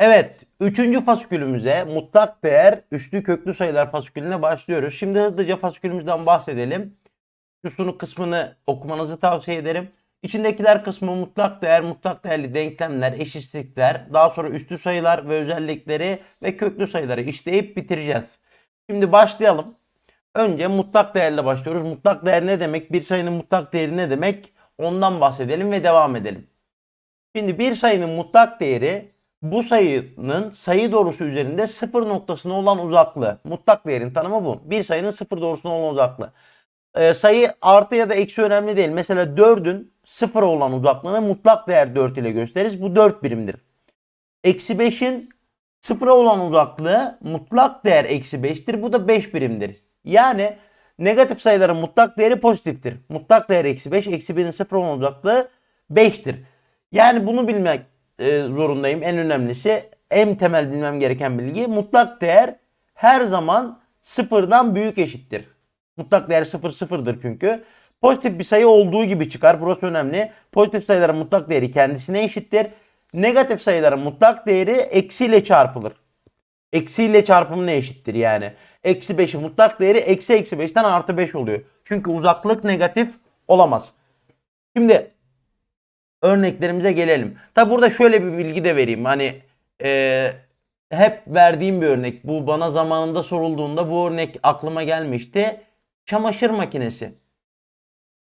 Evet, üçüncü fasikülümüze mutlak değer üslü köklü sayılar fasikülüne başlıyoruz. Şimdi hızlıca fasikülümüzden bahsedelim. Şu sunu kısmını okumanızı tavsiye ederim. İçindekiler kısmı mutlak değer, mutlak değerli denklemler, eşitlikler, daha sonra üslü sayılar ve özellikleri ve köklü sayıları işleyip bitireceğiz. Şimdi başlayalım. Önce mutlak değerle başlıyoruz. Mutlak değer ne demek? Bir sayının mutlak değeri ne demek? Ondan bahsedelim ve devam edelim. Şimdi bir sayının mutlak değeri bu sayının sayı doğrusu üzerinde sıfır noktasına olan uzaklığı. Mutlak değerin tanımı bu. Bir sayının sıfır doğrusuna olan uzaklığı. Ee, sayı artı ya da eksi önemli değil. Mesela 4'ün sıfıra olan uzaklığını mutlak değer 4 ile gösteririz. Bu 4 birimdir. Eksi 5'in sıfıra olan uzaklığı mutlak değer eksi 5'tir. Bu da 5 birimdir. Yani negatif sayıların mutlak değeri pozitiftir. Mutlak değer eksi 5, eksi 1'in sıfır olan uzaklığı 5'tir. Yani bunu bilmek e, zorundayım. En önemlisi, en temel bilmem gereken bilgi mutlak değer her zaman sıfırdan büyük eşittir. Mutlak değer sıfır sıfırdır çünkü. Pozitif bir sayı olduğu gibi çıkar. Burası önemli. Pozitif sayıların mutlak değeri kendisine eşittir. Negatif sayıların mutlak değeri eksiyle çarpılır. Eksiyle çarpımına eşittir yani. Eksi 5'in mutlak değeri eksi eksi 5'ten artı 5 oluyor. Çünkü uzaklık negatif olamaz. Şimdi örneklerimize gelelim. Tabi burada şöyle bir bilgi de vereyim. Hani e, hep verdiğim bir örnek. Bu bana zamanında sorulduğunda bu örnek aklıma gelmişti. Çamaşır makinesi.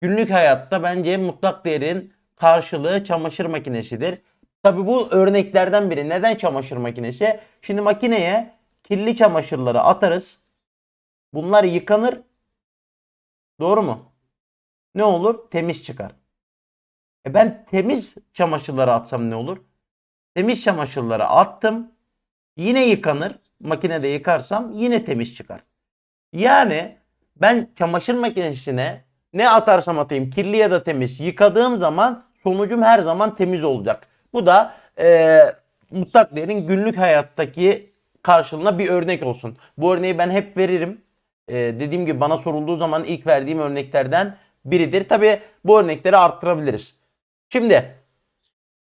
Günlük hayatta bence mutlak değerin karşılığı çamaşır makinesidir. Tabi bu örneklerden biri. Neden çamaşır makinesi? Şimdi makineye kirli çamaşırları atarız. Bunlar yıkanır. Doğru mu? Ne olur? Temiz çıkar. E ben temiz çamaşırları atsam ne olur? Temiz çamaşırları attım. Yine yıkanır. Makinede yıkarsam yine temiz çıkar. Yani ben çamaşır makinesine ne atarsam atayım kirli ya da temiz yıkadığım zaman sonucum her zaman temiz olacak. Bu da e, mutlak değerin günlük hayattaki karşılığına bir örnek olsun. Bu örneği ben hep veririm. E, dediğim gibi bana sorulduğu zaman ilk verdiğim örneklerden biridir. Tabi bu örnekleri arttırabiliriz. Şimdi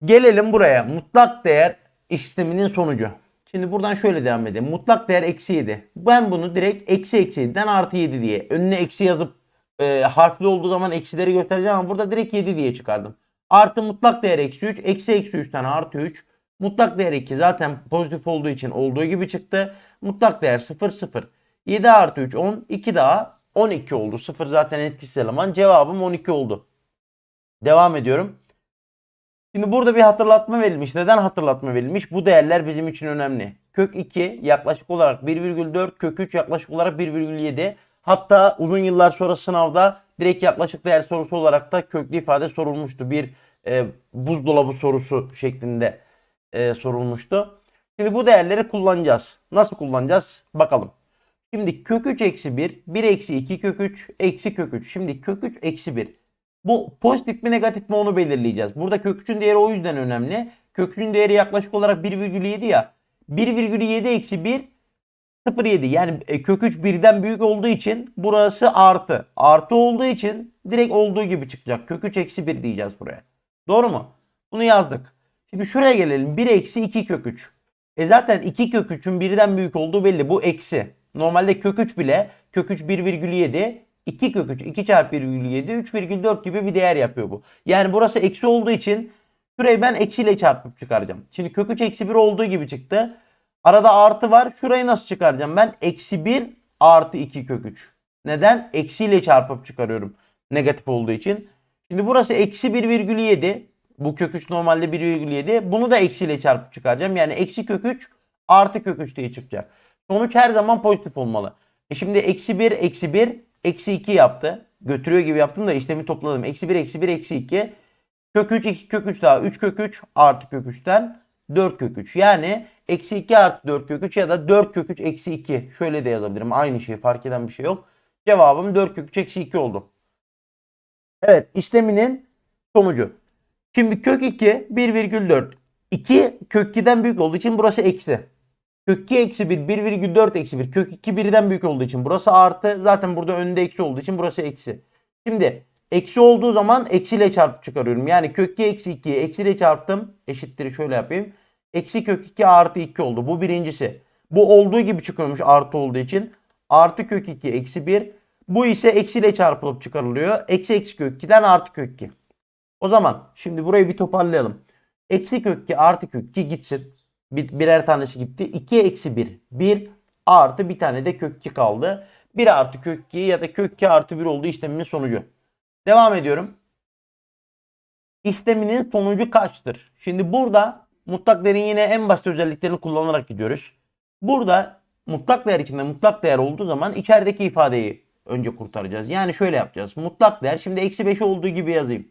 gelelim buraya. Mutlak değer işleminin sonucu. Şimdi buradan şöyle devam edelim. Mutlak değer eksi 7. Ben bunu direkt eksi eksi 7'den artı 7 diye. Önüne eksi yazıp e, harfli olduğu zaman eksileri göstereceğim ama burada direkt 7 diye çıkardım. Artı mutlak değer eksi 3. Eksi eksi 3'ten artı 3. Mutlak değer 2 zaten pozitif olduğu için olduğu gibi çıktı. Mutlak değer 0 0. 7 artı 3 10. 2 daha 12 oldu. 0 zaten etkisiz eleman. Cevabım 12 oldu. Devam ediyorum. Şimdi burada bir hatırlatma verilmiş. Neden hatırlatma verilmiş? Bu değerler bizim için önemli. Kök 2 yaklaşık olarak 1,4, kök 3 yaklaşık olarak 1,7. Hatta uzun yıllar sonra sınavda direkt yaklaşık değer sorusu olarak da köklü ifade sorulmuştu. Bir e, buzdolabı sorusu şeklinde e, sorulmuştu. Şimdi bu değerleri kullanacağız. Nasıl kullanacağız? Bakalım. Şimdi kök 3 eksi 1, 1 eksi 2 kök 3, eksi kök 3. Şimdi kök 3 eksi 1. Bu pozitif mi negatif mi onu belirleyeceğiz. Burada kök 3'ün değeri o yüzden önemli. Kök 3'ün değeri yaklaşık olarak 1,7 ya. 1,7 eksi 1 0,7 yani e, kök 3 birden büyük olduğu için burası artı. Artı olduğu için direkt olduğu gibi çıkacak. Kök 3 eksi 1 diyeceğiz buraya. Doğru mu? Bunu yazdık. Şimdi şuraya gelelim. 1 eksi 2 kök 3. E zaten 2 kök 3'ün birden büyük olduğu belli. Bu eksi. Normalde kök 3 bile kök 3 1,7 2 kök 3 2 çarpı 1,7 3,4 gibi bir değer yapıyor bu. Yani burası eksi olduğu için şurayı ben eksiyle çarpıp çıkaracağım. Şimdi kök 3 eksi 1 olduğu gibi çıktı. Arada artı var. Şurayı nasıl çıkaracağım? Ben eksi 1 artı 2 kök 3. Neden? Eksiyle çarpıp çıkarıyorum. Negatif olduğu için. Şimdi burası eksi 1,7. Bu kök 3 normalde 1,7. Bunu da eksiyle çarpıp çıkaracağım. Yani eksi kök 3 artı kök 3 diye çıkacak. Sonuç her zaman pozitif olmalı. E şimdi eksi 1 eksi 1 eksi 2 yaptı. Götürüyor gibi yaptım da işlemi topladım. Eksi 1 eksi 1 eksi 2. Kök 3 2 kök 3 daha 3 kök 3 artı kök 3'ten 4 kök 3. Yani eksi 2 artı 4 kök 3 ya da 4 kök 3 eksi 2. Şöyle de yazabilirim. Aynı şey fark eden bir şey yok. Cevabım 4 kök 3 eksi 2 oldu. Evet işleminin sonucu. Şimdi kök 2 1,4. 2 kök 2'den büyük olduğu için burası eksi. Kök 2 eksi 1 1,4 eksi 1. Kök 2 birden büyük olduğu için burası artı. Zaten burada önünde eksi olduğu için burası eksi. Şimdi eksi olduğu zaman eksiyle çarpıp çıkarıyorum. Yani kök 2 eksi 2'yi eksiyle çarptım. Eşittir şöyle yapayım. Eksi kök 2 artı 2 oldu. Bu birincisi. Bu olduğu gibi çıkıyormuş artı olduğu için. Artı kök 2 eksi 1. Bu ise eksiyle çarpılıp çıkarılıyor. Eksi eksi kök 2'den artı kök 2. O zaman şimdi burayı bir toparlayalım. Eksi kök 2 artı kök 2 gitsin. Bir, birer tanesi gitti. 2 eksi 1. 1 artı bir tane de kök 2 kaldı. 1 artı kök 2 ya da kök 2 artı 1 olduğu işlemimin sonucu. Devam ediyorum. İşleminin sonucu kaçtır? Şimdi burada mutlak değerin yine en basit özelliklerini kullanarak gidiyoruz. Burada mutlak değer içinde mutlak değer olduğu zaman içerideki ifadeyi önce kurtaracağız. Yani şöyle yapacağız. Mutlak değer şimdi eksi 5 olduğu gibi yazayım.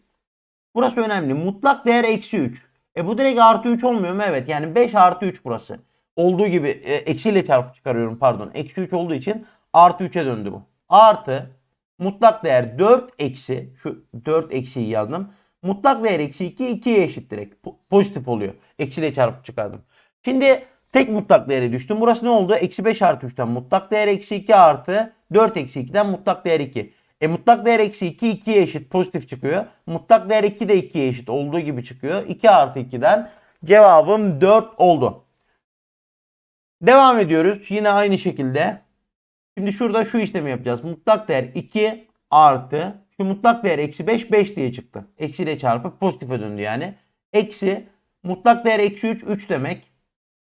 Burası önemli. Mutlak değer eksi 3. E bu direkt artı 3 olmuyor mu? Evet. Yani 5 artı 3 burası. Olduğu gibi e, eksiyle çarpıp çıkarıyorum pardon. Eksi 3 olduğu için artı 3'e döndü bu. Artı mutlak değer 4 eksi şu 4 eksiyi yazdım. Mutlak değer eksi 2 2'ye eşit direkt. Po- Pozitif oluyor. Eksiyle çarpıp çıkardım. Şimdi tek mutlak değere düştüm. Burası ne oldu? Eksi 5 artı 3'ten mutlak değer eksi 2 artı 4 eksi 2'den mutlak değer 2. E mutlak değer eksi 2 2'ye eşit pozitif çıkıyor. Mutlak değer 2 de 2'ye eşit olduğu gibi çıkıyor. 2 artı 2'den cevabım 4 oldu. Devam ediyoruz. Yine aynı şekilde. Şimdi şurada şu işlemi yapacağız. Mutlak değer 2 artı şu mutlak değer eksi 5 5 diye çıktı. Eksiyle çarpıp pozitife döndü yani. Eksi mutlak değer eksi 3 3 demek.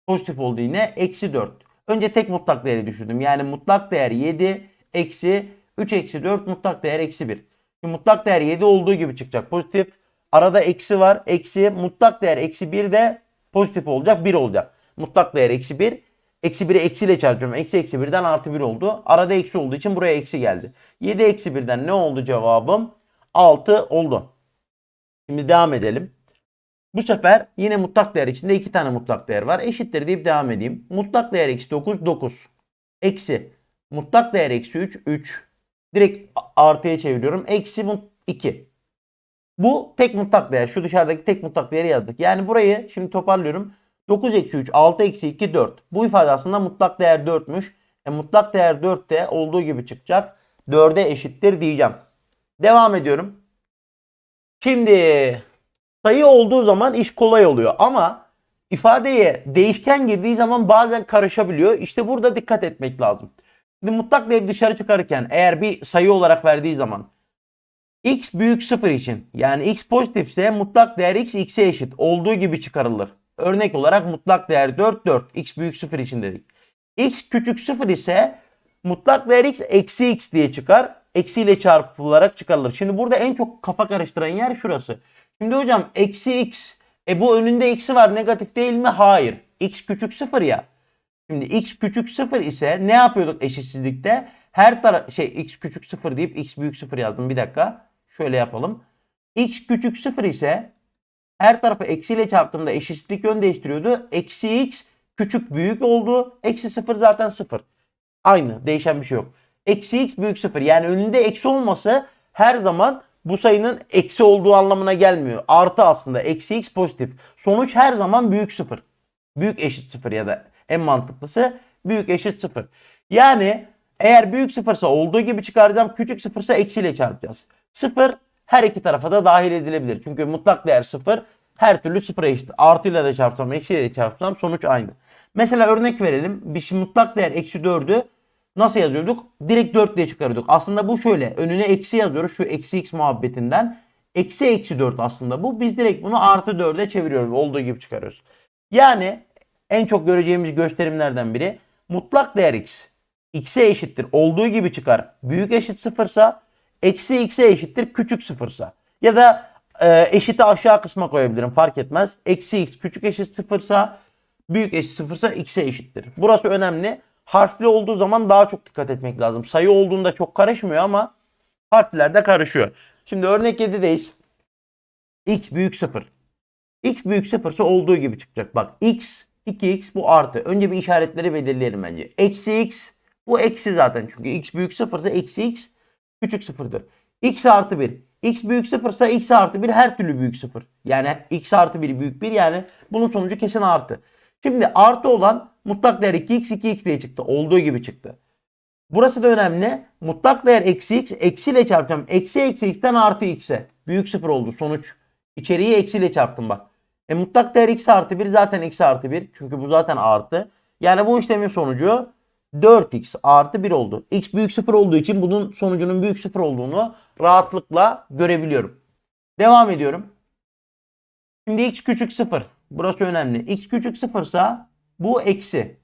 Pozitif oldu yine. Eksi 4. Önce tek mutlak değeri düşürdüm. Yani mutlak değer 7 eksi 3 eksi 4 mutlak değer eksi 1. Şimdi mutlak değer 7 olduğu gibi çıkacak. Pozitif. Arada eksi var. Eksi mutlak değer eksi 1 de pozitif olacak. 1 olacak. Mutlak değer eksi 1. Eksi 1'i eksiyle çarpıyorum. Eksi eksi 1'den artı 1 oldu. Arada eksi olduğu için buraya eksi geldi. 7 eksi 1'den ne oldu cevabım? 6 oldu. Şimdi devam edelim. Bu sefer yine mutlak değer içinde iki tane mutlak değer var. Eşittir deyip devam edeyim. Mutlak değer eksi 9 9. Eksi mutlak değer eksi 3 3. Direkt artıya çeviriyorum. Eksi mut- 2. Bu tek mutlak değer. Şu dışarıdaki tek mutlak değeri yazdık. Yani burayı şimdi toparlıyorum. 9 eksi 3 6 eksi 2 4. Bu ifade aslında mutlak değer 4'müş. E, mutlak değer 4 de olduğu gibi çıkacak. 4'e eşittir diyeceğim. Devam ediyorum. Şimdi sayı olduğu zaman iş kolay oluyor ama ifadeye değişken girdiği zaman bazen karışabiliyor. İşte burada dikkat etmek lazım. Şimdi mutlak değeri dışarı çıkarırken eğer bir sayı olarak verdiği zaman x büyük 0 için yani x pozitifse mutlak değer x x'e eşit olduğu gibi çıkarılır. Örnek olarak mutlak değer 4 4 x büyük 0 için dedik. x küçük 0 ise mutlak değer x eksi x diye çıkar. Eksiyle çarpılarak çıkarılır. Şimdi burada en çok kafa karıştıran yer şurası. Şimdi hocam eksi x. E bu önünde x'i var negatif değil mi? Hayır. x küçük 0 ya. Şimdi x küçük 0 ise ne yapıyorduk eşitsizlikte? Her taraf şey x küçük 0 deyip x büyük 0 yazdım. Bir dakika. Şöyle yapalım. x küçük 0 ise her tarafı eksiyle çarptığımda eşitsizlik yön değiştiriyordu. Eksi x küçük büyük oldu. Eksi 0 zaten 0. Aynı. Değişen bir şey yok. Eksi x büyük 0. Yani önünde eksi olması her zaman bu sayının eksi olduğu anlamına gelmiyor. Artı aslında. Eksi x pozitif. Sonuç her zaman büyük 0. Büyük eşit 0 ya da en mantıklısı büyük eşit 0. Yani eğer büyük 0 ise olduğu gibi çıkaracağım. Küçük 0 ise eksiyle çarpacağız. 0 her iki tarafa da dahil edilebilir. Çünkü mutlak değer 0 her türlü 0'a eşit. Artıyla da çarpsam eksiyle de çarpsam sonuç aynı. Mesela örnek verelim. Bir mutlak değer eksi 4'ü nasıl yazıyorduk? Direkt 4 diye çıkarıyorduk. Aslında bu şöyle. Önüne eksi yazıyoruz. Şu eksi x muhabbetinden. Eksi eksi 4 aslında bu. Biz direkt bunu artı 4'e çeviriyoruz. Olduğu gibi çıkarıyoruz. Yani en çok göreceğimiz gösterimlerden biri mutlak değer x x'e eşittir olduğu gibi çıkar. Büyük eşit sıfırsa eksi x'e eşittir küçük sıfırsa. Ya da e, eşiti aşağı kısma koyabilirim fark etmez. Eksi x küçük eşit sıfırsa büyük eşit sıfırsa x'e eşittir. Burası önemli. Harfli olduğu zaman daha çok dikkat etmek lazım. Sayı olduğunda çok karışmıyor ama harflerde karışıyor. Şimdi örnek 7'deyiz. x büyük 0. x büyük 0 ise olduğu gibi çıkacak. Bak x 2x bu artı. Önce bir işaretleri belirleyelim bence. Eksi x bu eksi zaten çünkü x büyük 0 ise eksi x küçük 0'dır. x artı 1. x büyük 0 ise x artı 1 her türlü büyük 0. Yani x artı 1 büyük 1 yani bunun sonucu kesin artı. Şimdi artı olan mutlak değer 2x 2x diye çıktı. Olduğu gibi çıktı. Burası da önemli. Mutlak değer eksi x eksiyle çarpacağım. Eksi eksi x'ten artı x'e. Büyük 0 oldu sonuç. İçeriği eksiyle çarptım bak. E mutlak değer x artı 1 zaten x artı 1. Çünkü bu zaten artı. Yani bu işlemin sonucu 4x artı 1 oldu. x büyük 0 olduğu için bunun sonucunun büyük 0 olduğunu rahatlıkla görebiliyorum. Devam ediyorum. Şimdi x küçük 0. Burası önemli. x küçük 0 ise bu eksi.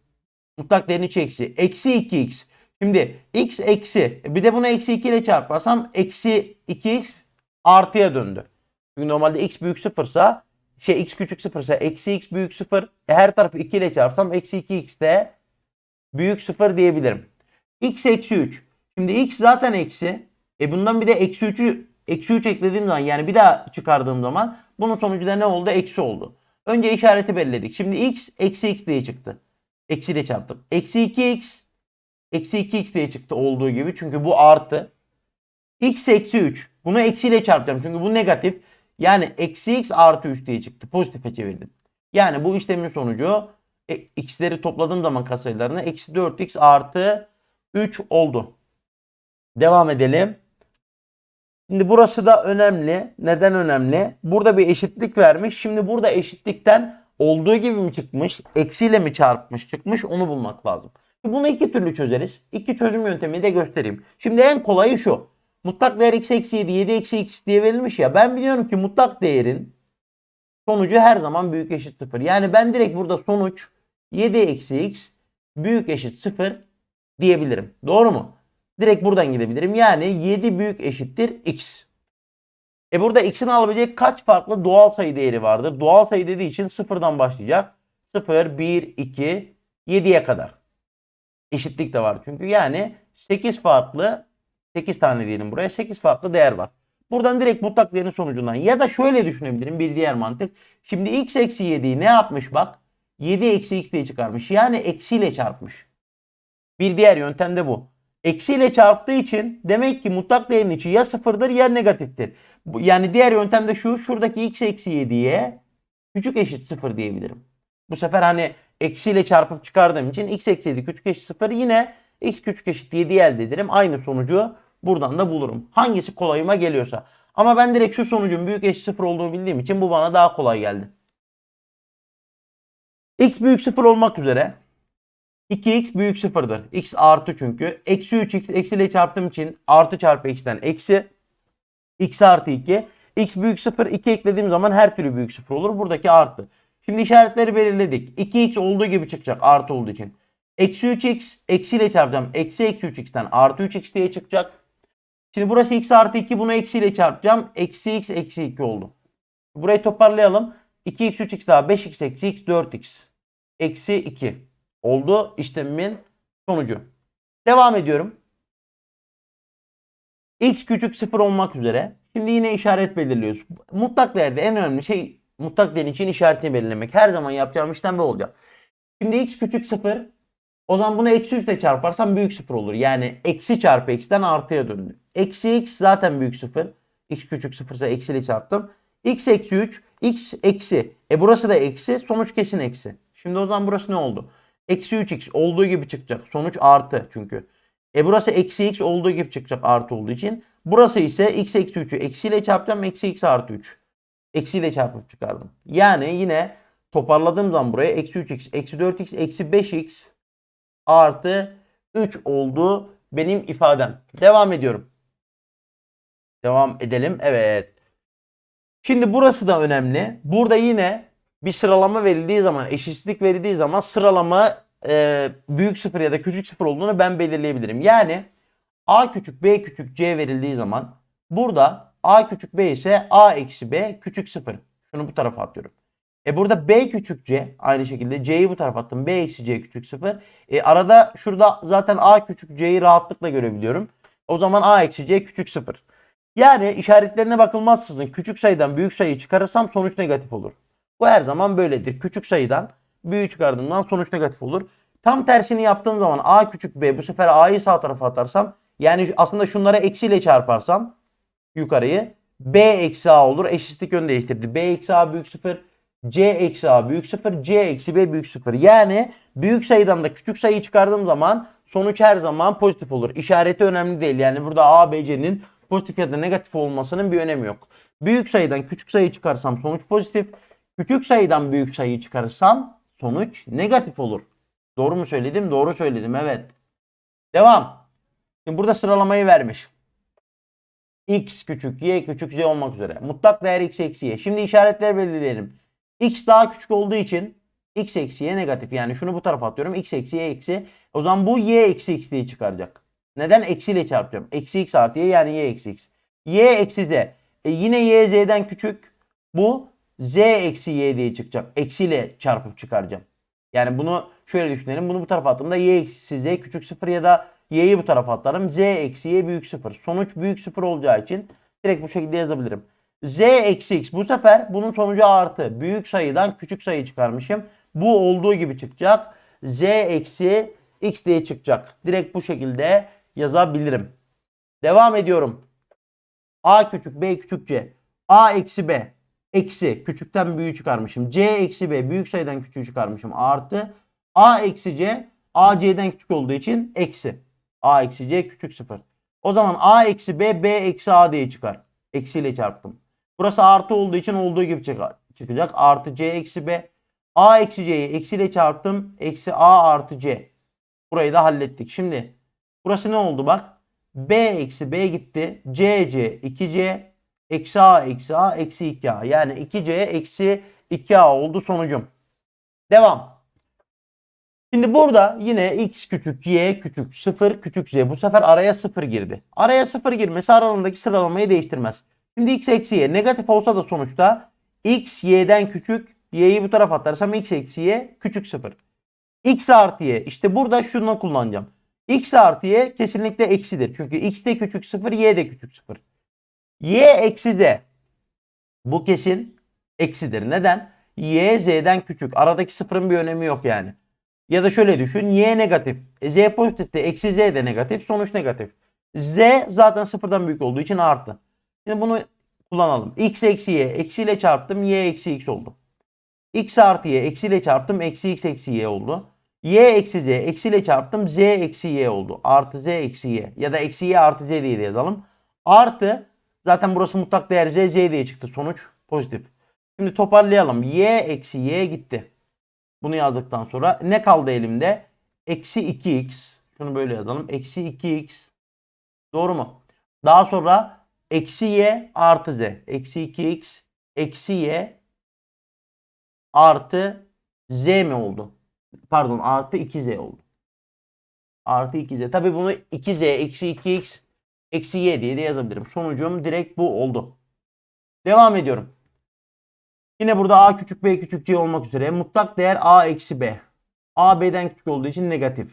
Mutlak değerin içi eksi. Eksi 2x. Şimdi x eksi. E Bir de bunu eksi 2 ile çarparsam eksi 2x artıya döndü. Çünkü normalde x büyük 0 ise şey x küçük 0 ise eksi x büyük 0. E her tarafı 2 ile çarpsam eksi 2x de büyük 0 diyebilirim. x eksi 3. Şimdi x zaten eksi. E bundan bir de eksi 3'ü eksi 3 eklediğim zaman yani bir daha çıkardığım zaman bunun sonucu da ne oldu? Eksi oldu. Önce işareti belirledik. Şimdi x eksi x diye çıktı. Eksiyle çarptık. Eksi 2x eksi 2x diye çıktı olduğu gibi. Çünkü bu artı. x eksi 3. Bunu eksiyle çarpacağım. Çünkü bu negatif. Yani eksi x artı 3 diye çıktı. Pozitife çevirdim. Yani bu işlemin sonucu e, x'leri topladığım zaman katsayılarını eksi 4x artı 3 oldu. Devam edelim. Şimdi burası da önemli. Neden önemli? Burada bir eşitlik vermiş. Şimdi burada eşitlikten olduğu gibi mi çıkmış, eksiyle mi çarpmış çıkmış onu bulmak lazım. Bunu iki türlü çözeriz. İki çözüm yöntemini de göstereyim. Şimdi en kolayı şu. Mutlak değer x eksi 7, 7 eksi x diye verilmiş ya. Ben biliyorum ki mutlak değerin sonucu her zaman büyük eşit 0. Yani ben direkt burada sonuç 7 eksi x büyük eşit 0 diyebilirim. Doğru mu? Direkt buradan gidebilirim. Yani 7 büyük eşittir x. E burada x'in alabilecek kaç farklı doğal sayı değeri vardır? Doğal sayı dediği için sıfırdan başlayacak. 0, 1, 2, 7'ye kadar. Eşitlik de var çünkü. Yani 8 farklı 8 tane diyelim buraya 8 farklı değer var. Buradan direkt mutlak değerin sonucundan ya da şöyle düşünebilirim bir diğer mantık. Şimdi x eksi 7'yi ne yapmış bak? 7 eksi x diye çıkarmış. Yani eksiyle çarpmış. Bir diğer yöntem de bu. Eksiyle çarptığı için demek ki mutlak değerin içi ya sıfırdır ya negatiftir. Yani diğer yöntem de şu. Şuradaki x eksi 7'ye küçük eşit 0 diyebilirim. Bu sefer hani eksiyle çarpıp çıkardığım için x eksi 7 küçük eşit 0 yine x küçük eşit 7 elde ederim. Aynı sonucu buradan da bulurum. Hangisi kolayıma geliyorsa. Ama ben direkt şu sonucun büyük eşit 0 olduğunu bildiğim için bu bana daha kolay geldi. x büyük 0 olmak üzere 2x büyük 0'dır. x artı çünkü. Eksi 3x eksiyle çarptığım için artı çarpı x'ten eksi. x artı 2. x büyük 0 2 eklediğim zaman her türlü büyük 0 olur. Buradaki artı. Şimdi işaretleri belirledik. 2x olduğu gibi çıkacak artı olduğu için. Eksi 3x eksiyle çarpacağım. Eksi eksi 3x'ten artı 3x diye çıkacak. Şimdi burası x artı 2 bunu eksiyle çarpacağım. Eksi x eksi 2 oldu. Burayı toparlayalım. 2x 3x daha 5x eksi x 4x. Eksi 2 oldu işlemimin sonucu. Devam ediyorum. X küçük 0 olmak üzere. Şimdi yine işaret belirliyoruz. Mutlak değerde en önemli şey mutlak değerin için işaretini belirlemek. Her zaman yapacağım işlem bu olacak. Şimdi x küçük 0. O zaman bunu eksi 3 ile çarparsam büyük 0 olur. Yani eksi çarpı x'ten artıya döndü. Eksi x zaten büyük 0. x küçük 0 ise eksiyle çarptım. x eksi 3. x eksi. E burası da eksi. Sonuç kesin eksi. Şimdi o zaman burası ne oldu? Eksi 3x olduğu gibi çıkacak. Sonuç artı çünkü. E burası eksi x olduğu gibi çıkacak artı olduğu için. Burası ise x eksi 3'ü eksiyle çarpacağım. Eksi x artı 3. Eksiyle çarpıp çıkardım. Yani yine toparladığım zaman buraya eksi 3x, eksi 4x, eksi 5x artı 3 oldu benim ifadem. Devam ediyorum. Devam edelim. Evet. Şimdi burası da önemli. Burada yine bir sıralama verildiği zaman, eşitsizlik verildiği zaman sıralama e, büyük sıfır ya da küçük sıfır olduğunu ben belirleyebilirim. Yani a küçük b küçük c verildiği zaman burada a küçük b ise a eksi b küçük sıfır. Şunu bu tarafa atıyorum. E burada b küçük c aynı şekilde c'yi bu tarafa attım. b eksi c küçük sıfır. E arada şurada zaten a küçük c'yi rahatlıkla görebiliyorum. O zaman a eksi c küçük sıfır. Yani işaretlerine bakılmazsızın küçük sayıdan büyük sayıyı çıkarırsam sonuç negatif olur. Bu her zaman böyledir. Küçük sayıdan büyüğü çıkardığımdan sonuç negatif olur. Tam tersini yaptığım zaman a küçük b bu sefer a'yı sağ tarafa atarsam yani aslında şunlara eksiyle çarparsam yukarıyı b eksi a olur. Eşitlik yön değiştirdi. b eksi a büyük sıfır. c eksi a büyük sıfır. c eksi b büyük sıfır. Yani büyük sayıdan da küçük sayıyı çıkardığım zaman sonuç her zaman pozitif olur. İşareti önemli değil. Yani burada a, b, c'nin pozitif ya da negatif olmasının bir önemi yok. Büyük sayıdan küçük sayı çıkarsam sonuç pozitif. Küçük sayıdan büyük sayıyı çıkarırsam sonuç negatif olur. Doğru mu söyledim? Doğru söyledim evet. Devam. Şimdi burada sıralamayı vermiş. X küçük, Y küçük, Z olmak üzere. Mutlak değer X eksi Y. Şimdi işaretler belirleyelim. X daha küçük olduğu için X eksi Y negatif. Yani şunu bu tarafa atıyorum. X eksi Y eksi. O zaman bu Y eksi X diye çıkaracak. Neden? Eksiyle çarpıyorum. Eksi X artı Y yani Y eksi X. Y eksi Z. E yine Y Z'den küçük. Bu Z eksi Y diye çıkacak. Eksiyle çarpıp çıkaracağım. Yani bunu şöyle düşünelim. Bunu bu tarafa attığımda Y eksi Z küçük 0 ya da Y'yi bu tarafa atarım. Z eksi Y büyük 0. Sonuç büyük 0 olacağı için direkt bu şekilde yazabilirim. Z eksi X. Bu sefer bunun sonucu artı. Büyük sayıdan küçük sayı çıkarmışım. Bu olduğu gibi çıkacak. Z eksi X diye çıkacak. Direkt bu şekilde yazabilirim. Devam ediyorum. A küçük B küçük C. A eksi B. Eksi küçükten büyüğü çıkarmışım. C eksi B büyük sayıdan küçüğü çıkarmışım. Artı A eksi C A C'den küçük olduğu için eksi. A eksi C küçük 0. O zaman A eksi B B eksi A diye çıkar. Eksiyle çarptım. Burası artı olduğu için olduğu gibi çıkacak. Artı C eksi B. A eksi C'yi eksiyle çarptım. Eksi A artı C. Burayı da hallettik. Şimdi burası ne oldu bak. B eksi B gitti. C C 2C eksi A eksi A eksi 2A. Yani 2C eksi 2A oldu sonucum. Devam. Şimdi burada yine x küçük y küçük 0 küçük z. Bu sefer araya 0 girdi. Araya 0 girmesi aralığındaki sıralamayı değiştirmez. Şimdi x eksi y negatif olsa da sonuçta x y'den küçük y'yi bu tarafa atarsam x eksi y küçük 0. x artı y işte burada şunu kullanacağım. X artı y kesinlikle eksidir. Çünkü x de küçük 0 y de küçük 0. y eksi z bu kesin eksidir. Neden? y z'den küçük. Aradaki sıfırın bir önemi yok yani. Ya da şöyle düşün. Y negatif. E, Z pozitif de eksi Z de negatif. Sonuç negatif. Z zaten sıfırdan büyük olduğu için artı. Şimdi bunu kullanalım. X eksi Y. Eksiyle çarptım. Y eksi X oldu. X artı Y. Eksiyle çarptım. Eksi X eksi Y oldu. Y eksi Z. Eksiyle çarptım. Z eksi Y oldu. Artı Z eksi Y. Ya da eksi Y artı Z diye de yazalım. Artı zaten burası mutlak değer Z. Z diye çıktı. Sonuç pozitif. Şimdi toparlayalım. Y eksi Y gitti. Bunu yazdıktan sonra ne kaldı elimde? Eksi 2x. Şunu böyle yazalım. Eksi 2x. Doğru mu? Daha sonra eksi y artı z. Eksi 2x eksi y artı z mi oldu? Pardon artı 2z oldu. Artı 2z. Tabi bunu 2z eksi 2x eksi y diye de yazabilirim. Sonucum direkt bu oldu. Devam ediyorum. Yine burada a küçük b küçük c olmak üzere mutlak değer a eksi b. a b'den küçük olduğu için negatif.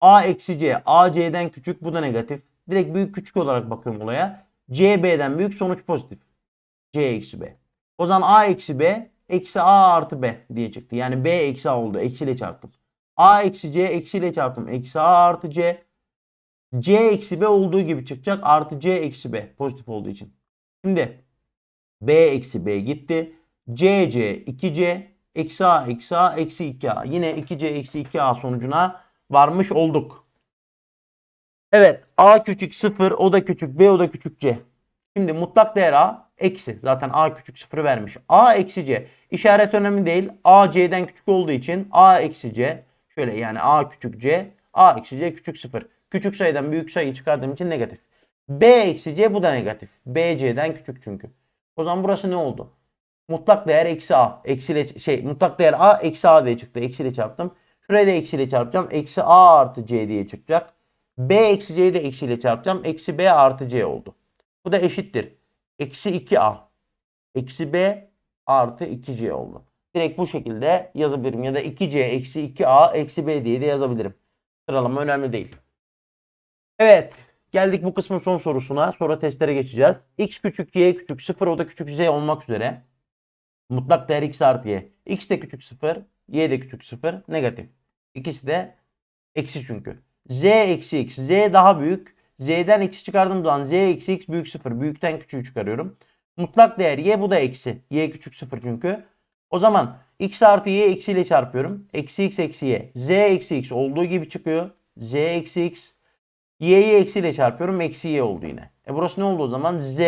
a eksi c a c'den küçük bu da negatif. Direkt büyük küçük olarak bakıyorum olaya. c b'den büyük sonuç pozitif. c eksi b. O zaman a eksi b eksi a artı b diye çıktı. Yani b eksi a oldu. Eksiyle çarptım. a eksi c eksiyle çarptım. Eksi a artı c. c eksi b olduğu gibi çıkacak. Artı c eksi b pozitif olduğu için. Şimdi b eksi b gitti. CC 2C eksi A eksi A eksi 2A. Yine 2C eksi 2A sonucuna varmış olduk. Evet A küçük 0 o da küçük B o da küçük C. Şimdi mutlak değer A eksi. Zaten A küçük 0 vermiş. A eksi C. İşaret önemli değil. A C'den küçük olduğu için A eksi C. Şöyle yani A küçük C. A eksi C küçük 0. Küçük sayıdan büyük sayı çıkardığım için negatif. B eksi C bu da negatif. B C'den küçük çünkü. O zaman burası ne oldu? Mutlak değer eksi a. Eksiyle şey mutlak değer a eksi a diye çıktı. Eksiyle çarptım. Şuraya da eksiyle çarpacağım. Eksi a artı c diye çıkacak. b eksi c'yi de eksiyle çarpacağım. Eksi b artı c oldu. Bu da eşittir. Eksi 2a. Eksi b artı 2c oldu. Direkt bu şekilde yazabilirim. Ya da 2c eksi 2a eksi b diye de yazabilirim. Sıralama önemli değil. Evet. Geldik bu kısmın son sorusuna. Sonra testlere geçeceğiz. x küçük y küçük 0 o da küçük z olmak üzere. Mutlak değer x artı y. x de küçük 0. Y de küçük 0. Negatif. İkisi de eksi çünkü. z eksi x. z daha büyük. z'den eksi çıkardığım zaman z eksi x büyük 0. Büyükten küçüğü çıkarıyorum. Mutlak değer y bu da eksi. y küçük 0 çünkü. O zaman x artı y eksiyle çarpıyorum. Eksi x eksi y. z eksi x olduğu gibi çıkıyor. z eksi x. y'yi eksiyle çarpıyorum. Eksi y oldu yine. E burası ne oldu o zaman? z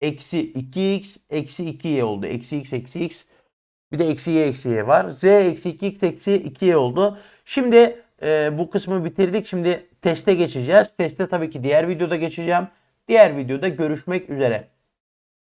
eksi 2x eksi 2y oldu. Eksi x eksi x. Bir de eksi y eksi y var. z eksi 2 x eksi 2y oldu. Şimdi e, bu kısmı bitirdik. Şimdi teste geçeceğiz. Teste tabii ki diğer videoda geçeceğim. Diğer videoda görüşmek üzere.